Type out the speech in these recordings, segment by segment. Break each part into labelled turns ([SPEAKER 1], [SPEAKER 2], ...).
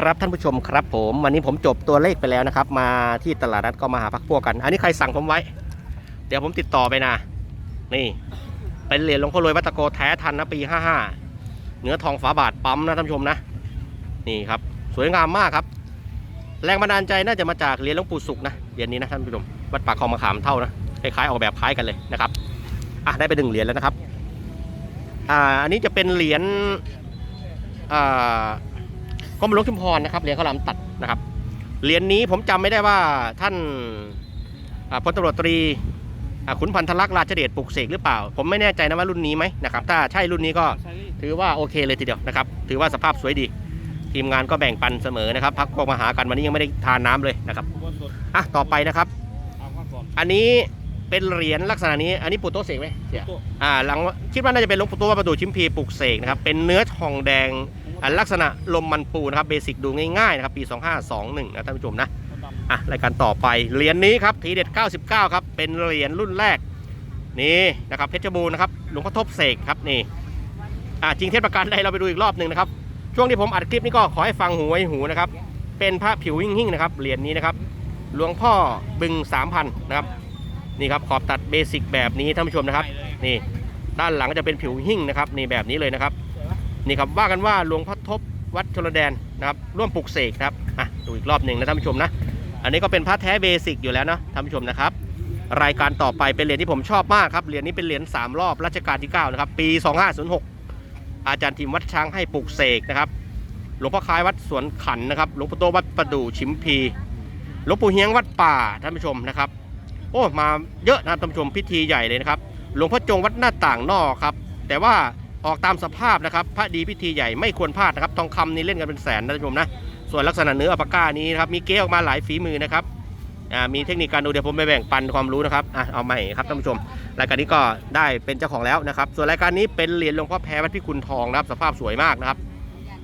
[SPEAKER 1] ครับท่านผู้ชมครับผมวันนี้ผมจบตัวเลขไปแล้วนะครับ มาที่ตลาดนัดก็มาหาพักพวกกัน อันนี้ใครสั่งผมไว้ เดี๋ยวผมติดต่อไปนะ นี่ เป็นเหรียญหลวงพ่อรวยวัตโกแท้ทันนะปี 55 เนื้อทองฝาบาทปั๊มนะท่านผู้ชมนะ นี่ครับ สวยงามมากครับ แรงบันดาลใจน่าจะมาจากเหรียญหลวงปู่สุขนะเหรียญนี้นะท่านผู้ชมวัดปากคลองมะขามเท่านะคล้ายๆออกแบบคล้ายกันเลยนะครับอะได้ไปหนึ่งเหรียญแล้วนะครับอ่าอันนี้จะเป็นเหรียญอ่า กรมหลวงชุมพรนะครับเหรียญข้าวหลามตัดนะครับเหรียญนี้ผมจำไม่ได้ว่าท่านอ่าพลตำรวจตรีอ่าขุนพันธลักษณ์ราชเดชปลุกเสกหรือเปล่า ผมไม่แน่ใจนะว่ารุ่นนี้ไหมนะครับถ้าใช่รุ่นนี้ก็ถือว่าโอเคเลยทีเดียวนะครับถือว่าสภาพสวยดี ทีมงานก็แบ่งปันเสมอนะครับพักพวกมาหากันวันนี้ยังไม่ได้ทานน้ำเลยนะครับอะต่อไปนะครับ อันนี้เป็นเหรียญลักษณะนี้อันนี้ปู่โตะเสกไหมเสียอ่าหลังคิดว่าน่าจะเป็นหลวงปู่โตะวัดประดูชิมพีปลุกเสกนะครับเป็นเนื้อทองแดง อ่าลักษณะลมมันปูนะครับเบสิกดูง่ายๆนะครับปี 2521 นะท่านผู้ชมนะอะรายการต่อไปเหรียญนี้ครับทีเด็ด 99 ครับ เป็นเหรียญรุ่นแรกนี่นะครับเพชรบูรณ์นะครับหลวงพ่อทบเสกครับนี่อ่าจริงเทศประการใดเราไปดูอีกรอบหนึ่งนะครับ ช่วงที่ผมอัดคลิปนี้ก็ขอให้ฟังหูไว้หูนะครับ เป็นพระผิวหิ่งๆนะครับเหรียญนี้นะครับหลวงพ่อบึง 3,000 นะครับนี่ครับขอบตัดเบสิกแบบนี้ท่านผู้ชมนะครับนี่ด้านหลังก็จะเป็นผิวหิ่งนะครับนี่แบบนี้เลยนะครับ นี่ครับว่ากันว่าหลวงพ่อทบวัดชลแดนนะครับร่วมปลุกเสกครับอะดูอีกรอบหนึ่งนะท่านผู้ชมนะ อันนี้ก็เป็นพระแท้เบสิกอยู่แล้วนะท่านผู้ชมนะครับ รายการต่อไปเป็นเหรียญที่ผมชอบมากครับเหรียญนี้เป็นเหรียญ3รอบรัชกาลที่9นะครับปี 2506 อาจารย์ทีมวัดช้างให้ปลุกเสกนะครับหลวงพ่อคล้ายวัดสวนขันนะครับหลวงปู่โตวัดประดู่ชิมพีหลวงปู่เฮียงวัดป่าท่านผู้ชมนะครับ โอ้มาเยอะนะครับท่านผู้ชมพิธีใหญ่เลยนะครับหลวงพ่อจงวัดหน้าต่างนอกครับแต่ว่า ออกตามสภาพนะครับพระดีพิธีใหญ่ไม่ควรพลาดนะครับทองคำนี่เล่นกันเป็นแสนนะท่านผู้ชมนะส่วนลักษณะเนื้ออัปปาก้านี้นะครับมีเก๊ออกมาหลายฝีมือนะครับมีเทคนิคการดูเดี๋ยวผมไปแบ่งปันความรู้นะครับอเอาใหม่ครับท่านผู้ชม รายการนี้ก็ได้เป็นเจ้าของแล้วนะครับ ส่วนรายการนี้เป็นเหรียญหลวงพ่อแพรวัดพิกุลทองนะครับ สภาพสวยมากนะครับ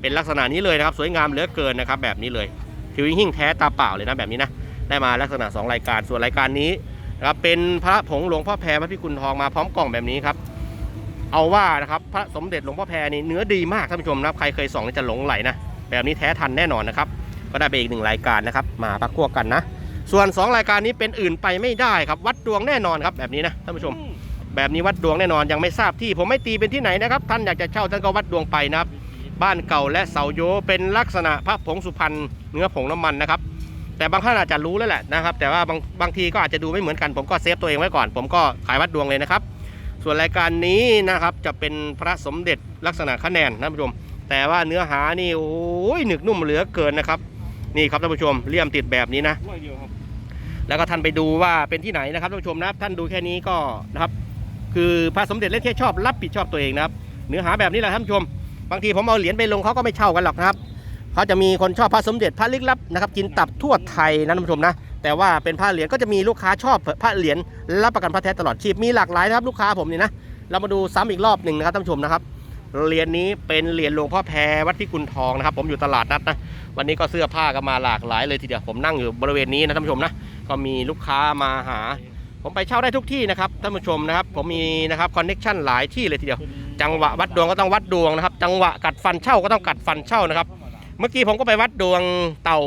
[SPEAKER 1] เป็นลักษณะนี้เลยนะครับ สวยงามเหลือเกินนะครับ แบบนี้เลยผิวหิ่งแท้ตาเปล่าเลยนะแบบนี้นะได้มาลักษณะ 2 รายการ ส่วนรายการนี้นะครับเป็นพระผงหลวงพ่อแพรวัดพิกุลทองมาพร้อมกล่องแบบนี้ครับ เอาว่านะครับพระสมเด็จหลวงพ่อแพรนี่เนื้อดีมากท่านผู้ชมนะครับใครเคยส่องนี่จะหลงไหลนะแบบนี้แท้ทันแน่นอนนะครับก็ได้ไปอีกหนึ่งรายการนะครับมาพักพวกกันนะ ส่วน 2 รายการนี้เป็นอื่นไปไม่ได้ครับ วัดดวงแน่นอนครับแบบนี้นะท่านผู้ชม แบบนี้วัดดวงแน่นอนยังไม่ทราบที่ ผมไม่ตีเป็นที่ไหนนะครับท่านอยากจะเช่าท่านก็วัดดวงไปนะครับบ้านเก่าและเสาโยเป็นลักษณะพระผงสุพรรณเนื้อผงน้ำมันนะครับแต่บางท่านอาจจะรู้แล้วแหละนะครับแต่ว่าบางบางทีก็อาจจะดูไม่เหมือนกันผมก็เซฟตัวเองไว้ก่อน ผมก็ขายวัดดวงเลยนะครับ ส่วนรายการนี้นะครับจะเป็นพระสมเด็จลักษณะคะแนนท่านผู้ชม แต่ว่าเนื้อหานี่โอ้ยหนึกนุ่มเหลือเกินนะครับ นี่ครับท่านผู้ชมเลี่ยมติดแบบนี้นะ แล้วก็ท่านไปดูว่าเป็นที่ไหนนะครับท่านผู้ชมนะท่านดูแค่นี้ก็นะครับ คือพระสมเด็จเล่นแค่ชอบรับผิดชอบตัวเองนะครับ เนื้อหาแบบนี้แหละท่านผู้ชม บางทีผมเอาเหรียญไปลงเขาก็ไม่เช่ากันหรอกนะครับเขาจะมีคนชอบพระสมเด็จพระลึกลับนะครับกินตับทั่วไทยนะท่านผู้ชมนะ แต่ว่าเป็นพระเหรียญก็จะมีลูกค้าชอบพระเหรียญรับประกันพระแท้ตลอดชีพมีหลากหลายนะครับลูกค้าผมนี่นะเรามาดูซ้ำอีกรอบหนึ่งนะครับท่านผู้ชมนะครับเหรียญนี้เป็นเหรียญหลวงพ่อแพรวัดพิกุลทองนะครับ ผมอยู่ตลาดนัดนะวันนี้ก็เสื้อผ้าก็มาหลากหลายเลยทีเดียวผมนั่งอยู่บริเวณนี้นะท่านผู้ชมนะก็มีลูกค้ามาหา ผมไปเช่าได้ทุกที่นะครับท่านผู้ชมนะครับ ผมมีนะครับคอนเน็ชันหลายที่เลยทีเดียว จังหวะวัดดวงก็ต้องวัดดวงนะครับ จังหวะกัดฟันเช่าก็ต้องกัดฟันเช่านะครับ เมื่อกี้ผมก็ไปวัดดวงเต่า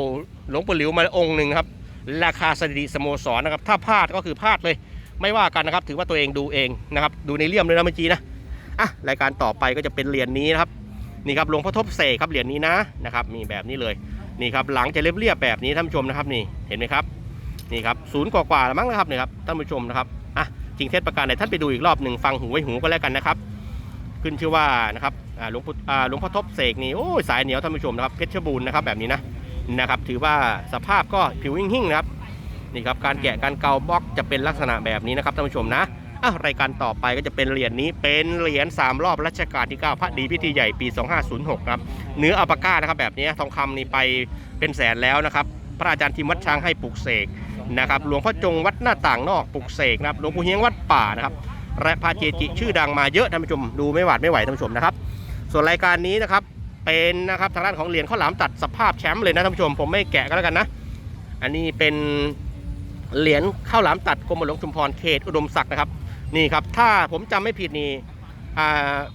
[SPEAKER 1] หลวงปู่หลิวมาองค์หนึ่งครับ ราคาสถิติสโมสรนะครับถ้าพลาดก็คือพลาดเลย ไม่ว่ากันนะครับถือว่าตัวเองดูเองนะครับดูในเลี่ยมเลยนะเมื่อกี้นะอะรายการต่อไปก็จะเป็นเหรียญนี้นะครับนี่ครับหลวงพ่อทบเสกครับเหรียญนี้นะนะครับมีแบบนี้เลยนี่ครับหลังจะเรียบๆแบบนี้ท่านผู้ชมนะครับนี่เห็นไหมครับนี่ครับศูนย์กว่าๆแล้วมั้งนะครับเนี่ยครับท่านผู้ชมนะครับอะจริงเทศประการไหนท่านไปดูอีกรอบหนึ่งฟังหูไว้หูก็แล้วกันนะครับขึ้นชื่อว่านะครับอ่าหลวงพ่อ่าหลวงพ่อทบเสกนี่โอ้ยสายเหนียวท่านผู้ชมนะครับเพชรบูรณ์นะครับแบบนี้นะ นะครับ ถือว่าสภาพก็ผิวหิ่งๆนะครับนี่ครับการแกะการเกาบล็อกจะเป็นลักษณะแบบนี้นะครับท่านผู้ชมนะอะรายการต่อไปก็จะเป็นเหรียญนี้เป็นเหรียญ3รอบรัชกาลที่ 9 พระดีพิธีใหญ่ปี 2506ครับเนื้ออัปปาก้านะครับแบบนี้ทองคำนี่ไปเป็นแสนแล้วนะครับ พระอาจารย์ทิมวัดช้างให้ปลุกเสกนะครับหลวงพ่อจงวัดหน้าต่างนอกปลุกเสกนะครับหลวงปู่เฮียงวัดป่านะครับและพระเจจิชื่อดังมาเยอะท่านผู้ชมดูไม่หวาดไม่ไหวท่านผู้ชมนะครับ ส่วนรายการนี้นะครับ เป็นนะครับทางด้านของเหรียญข้าวหลามตัดสภาพแชมป์เลยนะท่านผู้ชมผมไม่แกะก็แล้วกันนะ อันนี้เป็นเหรียญข้าวหลามตัดกรมหลวงชุมพรเขตอุดมศักดิ์นะครับนี่ครับถ้าผมจำไม่ผิดนี่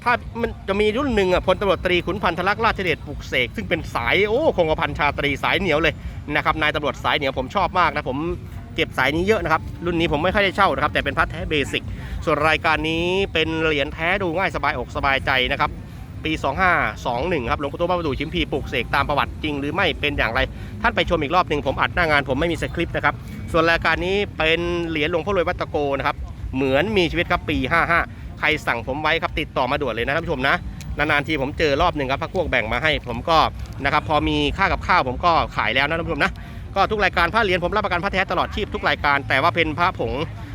[SPEAKER 1] ถ้ามันจะมีรุ่นหนึ่งอะพลตำรวจตรีขุนพันธลักษณ์ราชเดชปลุกเสกซึ่งเป็นสายโอ้คงกระพันชาตรีสายเหนียวเลยนะครับนายตำรวจสายเหนียวผมชอบมากนะผมเก็บสายนี้เยอะนะครับ รุ่นนี้ผมไม่ค่อยได้เช่านะครับแต่เป็นพระแท้เบสิกส่วนรายการนี้เป็นเหรียญแท้ดูง่ายสบายอกสบายใจนะครับ ปี 2521 ครับหลวงปู่โตพระประดูชิมพีปลูกเสกตามประวัติจริงหรือไม่เป็นอย่างไร ท่านไปชมอีกรอบหนึ่งผมอัดหน้างานผมไม่มีสคริปต์นะครับ ส่วนรายการนี้เป็นเหรียญหลวงพ่อรวยวัตโกนะครับเหมือนมีชีวิตครับปี 55 ใครสั่งผมไว้ครับติดต่อมาด่วนเลยนะท่านผู้ชมนะนานๆทีผมเจอรอบหนึ่งครับพักพวกแบ่งมาให้ ผมก็นะครับพอมีค่ากับข้าวผมก็ขายแล้วนะท่านผู้ชมนะก็ทุกรายการพระเหรียญผมรับประกันพระแท้ตลอดชีพทุกรายการแต่ว่าเป็นพระผง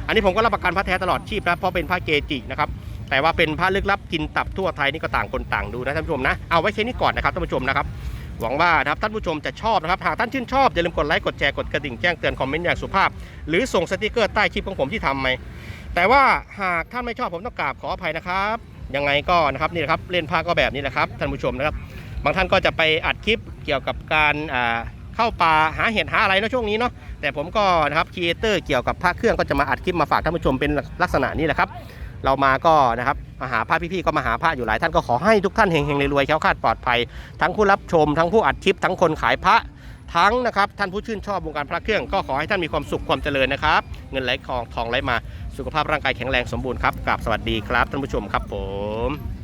[SPEAKER 1] อันนี้ผมก็รับประกันพระแท้ตลอดชีพนะเพราะเป็นพระเกจินะครับ แต่ว่าเป็นพระลึกลับกินตับทั่วไทยนี่ก็ต่างคนต่างดูนะท่านผู้ชมนะ เอาไว้แค่นี้ก่อนนะครับท่านผู้ชมนะครับ หวังว่านะครับท่านผู้ชมจะชอบนะครับ หากท่านชื่นชอบอย่าลืมกดไลค์ กดแชร์ กดกระดิ่งแจ้งเตือนคอมเมนต์อย่างสุภาพ หรือส่งสติกเกอร์ใต้คลิปของผมที่ทำไหมแต่ว่าหากท่านไม่ชอบผมต้องกราบขออภัยนะครับยังไงก็นะครับนี่นะครับเล่นผ้าก็แบบนี้แหละครับท่านผู้ชมนะครับ บางท่านก็จะไปอัดคลิปเกี่ยวกับการอ่าเข้าป่าหาเห็ดหาอะไรนะช่วงนี้เนาะแต่ผมก็นะครับครีเอเตอร์เกี่ยวกับพระเครื่องก็จะมาอัดคลิปมาฝากท่านผู้ชมเป็นลักษณะนี้แหละครับ เรามาก็นะครับมาหาพระพี่ๆก็มาหาพระอยู่หลายท่านก็ขอให้ทุกท่านเฮงๆรวยๆแค้วคาดปลอดภัย ทั้งผู้รับชม ทั้งผู้อัดคลิป ทั้งคนขายพระทั้งนะครับท่านผู้ชื่นชอบวงการพระเครื่องก็ขอให้ท่านมีความสุขความเจริญนะครับ เงินไหลทองทองไหลมาสุขภาพร่างกายแข็งแรงสมบูรณ์ครับกราบสวัสดีครับท่านผู้ชมครับผม